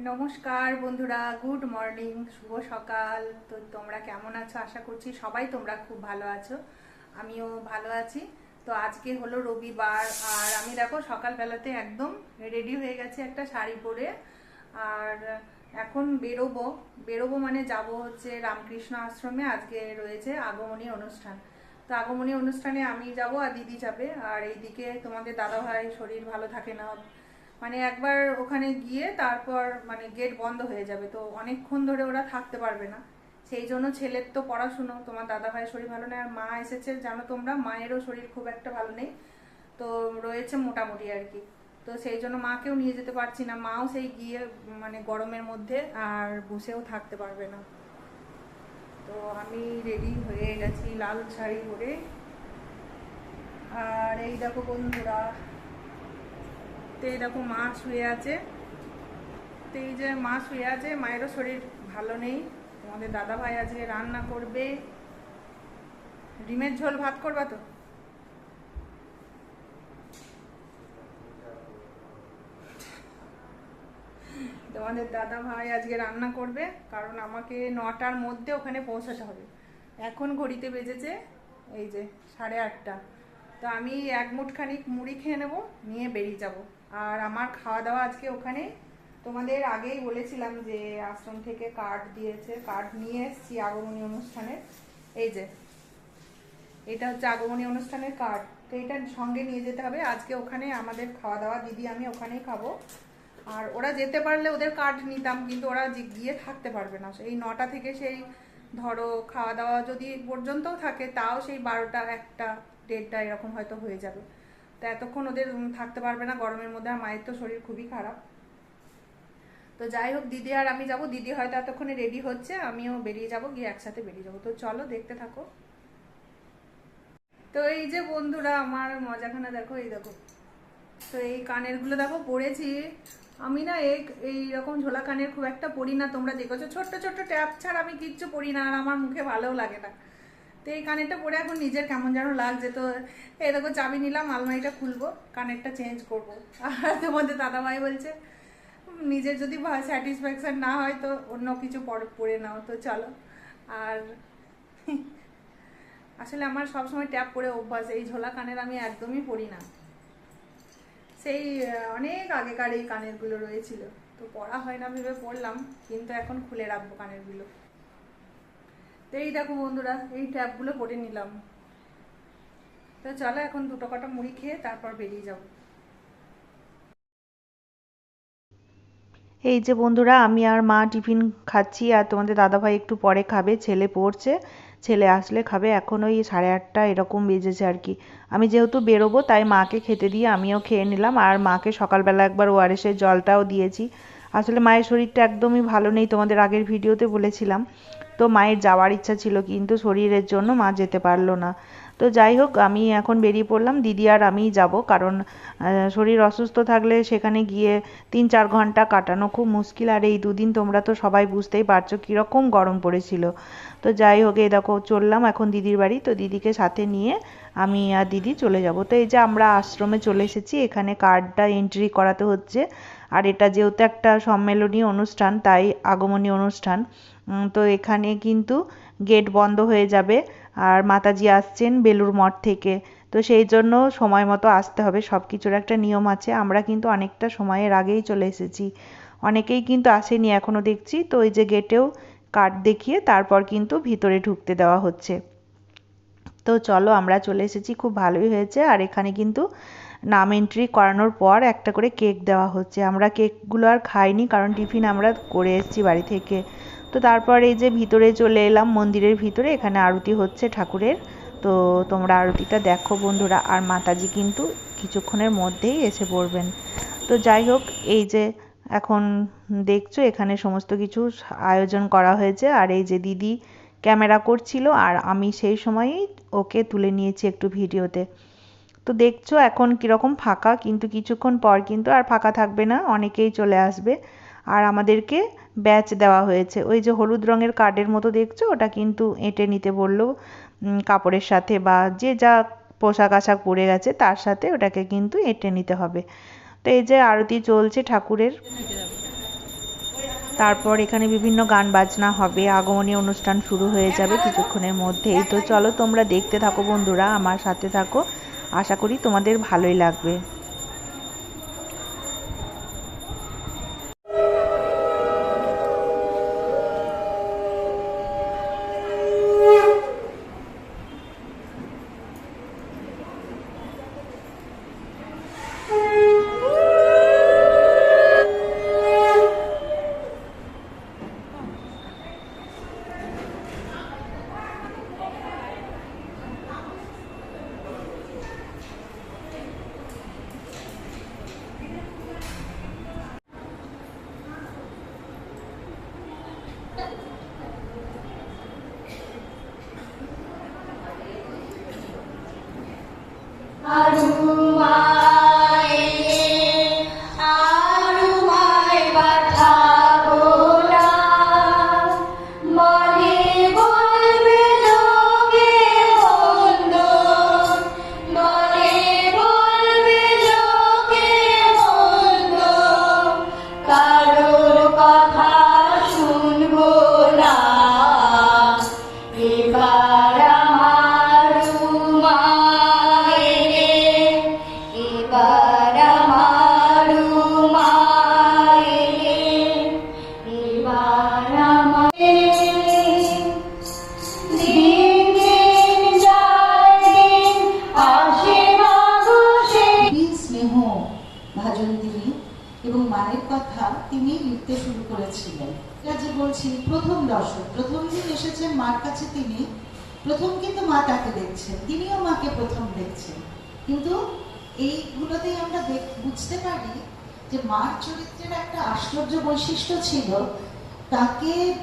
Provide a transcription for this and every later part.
নমস্কার বন্ধুরা, good morning, শুভ সকাল। তো তোমরা কেমন আছো? আশা করছি সবাই তোমরা খুব ভালো আছো। আমিও ভালো আছি। তো আজকে হলো রবিবার, আর আমি দেখো সকালবেলাতে একদম রেডি হয়ে গেছি একটা শাড়ি পরে। আর এখন বেরোবো। বেরোবো মানে যাব হচ্ছে রামকৃষ্ণ আশ্রমে। আজকে রয়েছে আগমনী অনুষ্ঠান। তো আগমনী অনুষ্ঠানে আমি যাব আর দিদি যাবে। আর এইদিকে তোমাদের দাদা ভাই শরীর ভালো থাকে না? মানে একবার ওখানে গিয়ে তারপর মানে গেট বন্ধ হয়ে যাবে। তো অনেকক্ষণ ধরে ওরা থাকতে পারবে না। সেই জন্য ছেলের তো পড়াশুনো, তোমার দাদা ভাইয়ের শরীর ভালো নেই, আর মা এসেছে, জানো তোমরা? মায়েরও শরীর খুব একটা ভালো নেই। তো রয়েছে মোটামুটি আর কি। তো সেই জন্য মাকেও নিয়ে যেতে পারছি না। মাও সেই গিয়ে মানে গরমের মধ্যে আর বসেও থাকতে পারবে না। তো আমি রেডি হয়ে গেছি, লাল শাড়ি পরে। আর এই দেখো বন্ধুরা তো এই দেখো মা শুয়ে আছে। তো এই যে মা শুয়ে আছে, মায়েরও শরীর ভালো নেই। তোমাদের দাদা ভাই আজকে রান্না করবে। ডিমের ঝোল, ভাত করবা তো? তোমাদের দাদা ভাই আজকে রান্না করবে, কারণ আমাকে নটার মধ্যে ওখানে পৌঁছাতে হবে। এখন ঘড়িতে বেজেছে, এই যে সাড়ে আটটা। তো আমি এক মুঠখানি মুড়ি খেয়ে নেব, নিয়ে বেরিয়ে যাব। আর আমার খাওয়া দাওয়া আজকে ওখানে। তোমাদের আগেই বলেছিলাম যে আশ্রম থেকে কার্ড দিয়েছে কার্ড নিয়ে এসেছি আগমনী অনুষ্ঠানের। এই যে, এটা হচ্ছে আগমনী অনুষ্ঠানের কার্ড তো এটা সঙ্গে নিয়ে যেতে হবে। আজকে ওখানে আমাদের খাওয়া দাওয়া দিদি, আমি ওখানেই খাব। আর ওরা যেতে পারলে ওদের কার্ড নিতাম, কিন্তু ওরা গিয়ে থাকতে পারবে না। এই নটা থেকে সেই ধরো খাওয়া দাওয়া যদি পর্যন্তও থাকে, তাও সেই বারোটা, একটা, দেড়টা এরকম হয়তো হয়ে যাবে। তো এতক্ষণ ওদের থাকতে পারবে না, গরমের মধ্যে, আর মায়ের তো শরীর খুবই খারাপ। তো যাই হোক, দিদি আর আমি যাব। দিদি হয়তো এতক্ষণে রেডি হচ্ছে, আমিও বেরিয়ে যাব, গিয়ে একসাথে বেরিয়ে যাব। তো চলো, দেখতে থাকো। তো এই যে বন্ধুরা, আমার মজাখানা দেখো, এই দেখো। তো এই কানেরগুলো দেখো পরেছি আমি না এই এইরকম ঝোলা কানের খুব একটা পরি না, তোমরা দেখেছ। ছোট্ট ছোট্ট ট্যাপ ছাড়া আমি কিচ্ছু পড়ি না, আর আমার মুখে ভালোও লাগে না। তো এই কানেরটা পরে এখন নিজের কেমন যেন লাগছে। তো দেখো, চাবি নিলাম, আলমারিটা খুলবো, কানেরটা চেঞ্জ করব। আর তোমাদের দাদাভাই বলছে, নিজের যদি স্যাটিসফ্যাকশান না হয় তো অন্য কিছু পরে পরে নাও। তো চলো। আর আসলে আমার সবসময় ট্যাপ পরে অভ্যাস, এই ঝোলা কানের আমি একদমই পরি না। সেই অনেক আগেকার এই কানেরগুলো রয়েছিল। তো পড়া হয় না ভেবে পড়লাম কিন্তু এখন খুলে রাখব কানেরগুলো। তো এই দেখো বন্ধুরা, এই ট্যাপগুলো পরে নিলাম। তো চলো এখন দুটো কটা মুড়ি খেয়ে তারপর বেরিয়ে যাব। এই যে বন্ধুরা, আমি আর মা টিফিন খাচ্ছি আর তোমাদের দাদাভাই একটু পরে খাবে, ছেলে পড়ছে, ছেলে আসলে খাবে। এখন ওই সাড়ে আটটা এরকম বেজেছে আর কি। আমি যেহেতু বেরোবো, তাই মাকে খেতে দিয়ে আমিও খেয়ে নিলাম। আর মাকে সকালবেলা একবার ওআরএসের জলটাও দিয়েছি। আসলে মায়ের শরীরটা একদমই ভালো নেই, তোমাদের আগের ভিডিওতে বলেছিলাম। তো মায়ের যাওয়ার ইচ্ছা ছিল, কিন্তু শরীরের জন্য মা যেতে পারল না। তো যাই হোক, আমি এখন বেরিয়ে পড়লাম। দিদি আর আমিই যাব, কারণ শরীর অসুস্থ থাকলে সেখানে গিয়ে তিন চার ঘণ্টা কাটানো খুব মুশকিল। আর এই দুদিন তোমরা তো সবাই বুঝতেই পারছ কীরকম গরম পড়েছিল। তো যাই হোক, এই দেখো, চললাম এখন দিদির বাড়ি। তো দিদিকে সাথে নিয়ে আমি আর দিদি চলে যাব। তো এই যে আমরা আশ্রমে চলে এসেছি, এখানে কার্ডটা এন্ট্রি করাতে হচ্ছে। আর এটা যেহেতু একটা সম্মেলনী অনুষ্ঠান, তাই আগমনী অনুষ্ঠান। তো এখানে কিন্তু গেট বন্ধ হয়ে যাবে। আর মাতাজি আসছেন বেলুর মঠ থেকে। তো সেই জন্য সময় মতো আসতে হবে। সব কিছুর একটা নিয়ম আছে। আমরা কিন্তু অনেকটা সময়ের আগেই চলে এসেছি। অনেকেই কিন্তু আসেনি এখনও দেখছি। তো ওই যে গেটেও কার্ড দেখিয়ে তারপর কিন্তু ভিতরে ঢুকতে দেওয়া হচ্ছে। তো চলো, আমরা চলে এসেছি। খুব ভালোই হয়েছে। আর এখানে কিন্তু নাম এন্ট্রি করানোর পর একটা করে কেক দেওয়া হচ্ছে। আমরা কেকগুলো আর খাইনি, কারণ টিফিন আমরা করে এসেছি বাড়ি থেকে। তো তারপর এই যে ভিতরে চলে এলাম, মন্দিরের ভিতরে, এখানে আরতি হচ্ছে ঠাকুরের। তো তোমরা আরতিটা দেখো বন্ধুরা, আর মাতাজি কিন্তু কিছুক্ষণের মধ্যেই এসে পড়বেন। তো যাই হোক, এই যে এখন দেখছ, এখানে সমস্ত কিছু আয়োজন করা হয়েছে। আর এই যে দিদি ক্যামেরা করছিল, আর আমি সেই সময়ই ওকে তুলে নিয়েছি একটু ভিডিওতে। তো দেখছ এখন কীরকম ফাঁকা, কিন্তু কিছুক্ষণ পর কিন্তু আর ফাঁকা থাকবে না, অনেকেই চলে আসবে। আর আমাদেরকে ব্যাচ দেওয়া হয়েছে। ওই যে হলুদ রঙের কার্ডের মতো দেখছ? ওটা কিন্তু এঁটে নিতে বলল কাপড়ের সাথে বা যে যা পোশাক আশাক পরে গেছে তার সাথে ওটাকে কিন্তু এঁটে নিতে হবে। তো এই যে আরতি চলছে ঠাকুরের। তারপর এখানে বিভিন্ন গান বাজনা হবে, আগমনী অনুষ্ঠান শুরু হয়ে যাবে কিছুক্ষণের মধ্যেই। তো চলো তোমরা দেখতে থাকো বন্ধুরা, আমার সাথে থাকো। আশা করি তোমাদের ভালোই লাগবে। Aleluia. লিখতে শুরু করেছিলেন। যে বলছি, প্রথম দর্শক, প্রথম দিন এসেছেন মার কাছে তিনি। প্রথম কিন্তু মা তাকে দেখছেন, তিনিও মাকে প্রথম দেখছেন। কিন্তু এইগুলোতেই আমরা বুঝতে পারি যে মার চরিত্রের একটা আশ্চর্য বৈশিষ্ট্য ছিল, তাকে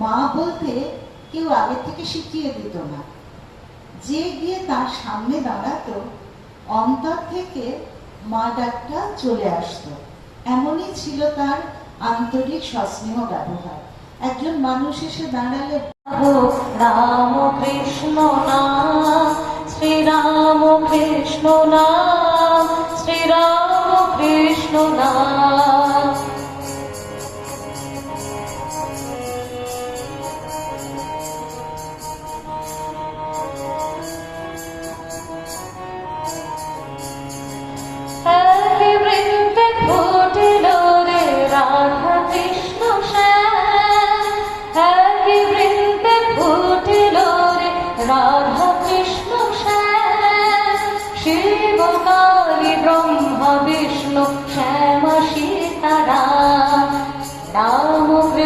মা বলতে কেউ আগে থেকে শিখিয়ে দিত না। যে গিয়ে তার সামনে দাঁড়াতো, অন্তর থেকে মা ডাকটা চলে আসতো। এমনই ছিল তার আন্তরিক সস্নেহ ব্যবহার। একজন মানুষ এসে দাঁড়ালে রাম কৃষ্ণ নাম শ্রীরাম কৃষ্ণ নাম শ্রীরাম কৃষ্ণ নাম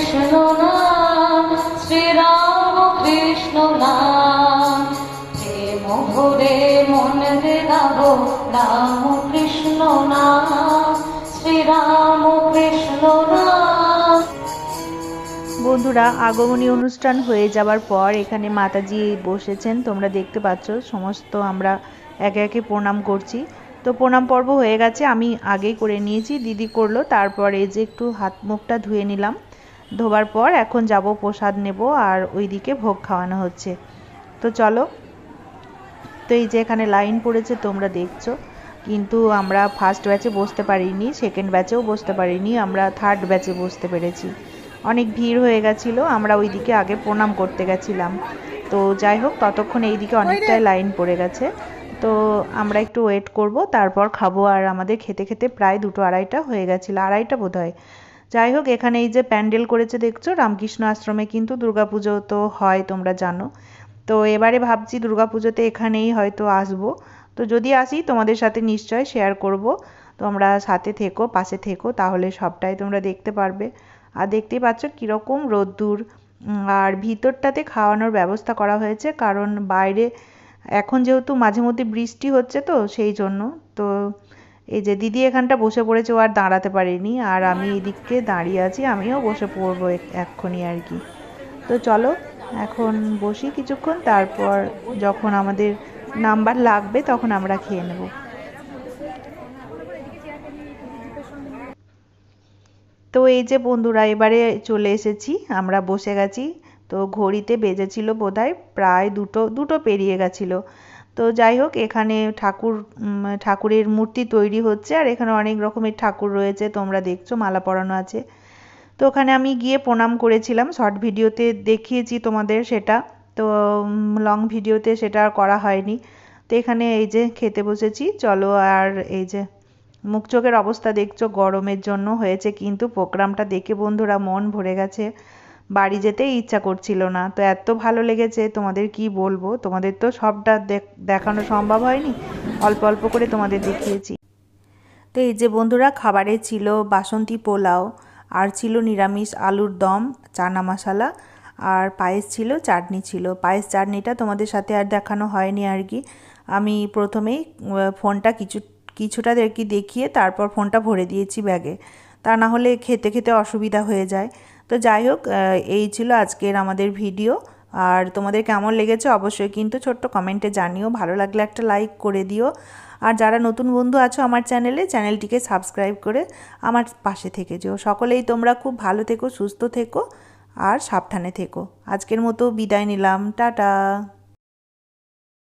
কৃষ্ণ নাম শ্রীরাম কৃষ্ণ নাম প্রেম ভরে মন গাবো রাম কৃষ্ণ নাম শ্রীরাম কৃষ্ণ নাম বন্ধুরা, আগমনী অনুষ্ঠান হয়ে যাবার পর এখানে মাতাজি বসেছেন। তোমরা দেখতে পাচ্ছ, সমস্ত আমরা একে একে প্রণাম করছি। তো প্রণাম পর্ব হয়ে গেছে, আমি আগেই করে নিয়েছি, দিদি করল, তারপর এই যে একটু হাত মুখটা ধুয়ে নিলাম। ধোবার পর এখন যাব প্রসাদ নেব আর ওইদিকে ভোগ খাওয়ানো হচ্ছে। তো চলো। তো এই যে এখানে লাইন পড়েছে তোমরা দেখছ। কিন্তু আমরা ফার্স্ট ব্যাচে বসতে পারিনি সেকেন্ড ব্যাচেও বসতে পারিনি আমরা থার্ড ব্যাচে বসতে পেরেছি। অনেক ভিড় হয়ে গেছিল আমরা ওইদিকে আগে প্রণাম করতে গেছিলাম। তো যাই হোক ততক্ষণ এইদিকে অনেকটাই লাইন পড়ে গেছে। তো আমরা একটু ওয়েট করব তারপর খাব। আর আমাদের খেতে খেতে প্রায় দুটো আড়াইটা হয়ে গেছিল আড়াইটা বোধ হয় যাই হোক এখানে এই যে প্যান্ডেল করেছে দেখছ, রামকৃষ্ণ আশ্রমে কিন্তু দুর্গাপুজো তো হয়, তোমরা জানো। তো এবারে ভাবছি দুর্গাপুজোতে এখানেই হয়তো আসব। তো যদি আসি, তোমাদের সাথে নিশ্চয় শেয়ার করব। তোমরা সাথে থেকো, পাশে থেকো, তাহলে সবটাই তোমরা দেখতে পারবে। আর দেখতেই পাচ্ছ কীরকম রোদ্দুর। আর ভিতরটাতে খাওয়ানোর ব্যবস্থা করা হয়েছে, কারণ বাইরে এখন যেহেতু মাঝে মধ্যে বৃষ্টি হচ্ছে তো, সেই জন্য। তো এই যে দিদি এখানটা বসে পড়েছে, ও আর দাঁড়াতে পারেনি। আর আমি এদিকে দাঁড়িয়ে আছি, আমিও বসে পড়ব এক্ষুনি আর কি। তো চলো, এখন বসি কিছুক্ষণ, তারপর যখন আমাদের নাম্বার লাগবে, তখন আমরা খেয়ে নেব। তো এই যে বন্ধুরা, এবারে চলে এসেছি, আমরা বসে গেছি। তো ঘড়িতে বেজেছিল বোধহয় প্রায় দুটো দুটো পেরিয়ে গেছিল। তো যাই হোক, এখানে ঠাকুর ঠাকুরের মূর্তি তৈরি হচ্ছে আর এখানে অনেক রকমের ঠাকুর রয়েছে, তোমরা দেখছ, মালা পরানো আছে। তো ওখানে আমি গিয়ে প্রণাম করেছিলাম, শর্ট ভিডিওতে দেখিয়েছি তোমাদের সেটা, তো লং ভিডিওতে সেটা আর করা হয়নি। তো এখানে এই যে খেতে বসেছি, চলো আর এই যে মুখ চোখের অবস্থা দেখছ, গরমের জন্য হয়েছে, কিন্তু প্রোগ্রামটা দেখে বন্ধুরা মন ভরে গেছে। বাড়ি যেতেই ইচ্ছা করছিল না। তো এত ভালো লেগেছে, তোমাদের কি বলব? তোমাদের তো সবটা দেখ- দেখানো সম্ভব হয়নি। অল্প অল্প করে তোমাদের দেখিয়েছি। তো এই যে বন্ধুরা, খাবারে ছিল বাসন্তী পোলাও, আর ছিল নিরামিষ আলুর দম, চানা মশালা, আর পায়েস ছিল, চাটনি ছিল। পায়েস চাটনিটা তোমাদের সাথে আর দেখানো হয়নি আর কি। আমি প্রথমেই ফোনটা কিছু, কিছুটা কি দেখিয়ে তারপর ফোনটা ভরে দিয়েছি ব্যাগে। তা না হলে খেতে খেতে অসুবিধা হয়ে যায়। তো যাই হোক এই ছিল আজকের আমাদের ভিডিও। আর তোমাদের কেমন লেগেছে অবশ্যই কিন্তু ছোট্ট কমেন্টে জানিও। ভালো লাগলে একটা লাইক করে দিও। আর যারা নতুন বন্ধু আছো আমার চ্যানেলে চ্যানেলটিকে সাবস্ক্রাইব করে আমার পাশে থেকে যেও। সকলেই তোমরা খুব ভালো থেকো, সুস্থ থেকো, আর সাবধানে থেকো। আজকের মতো বিদায় নিলাম। টাটা।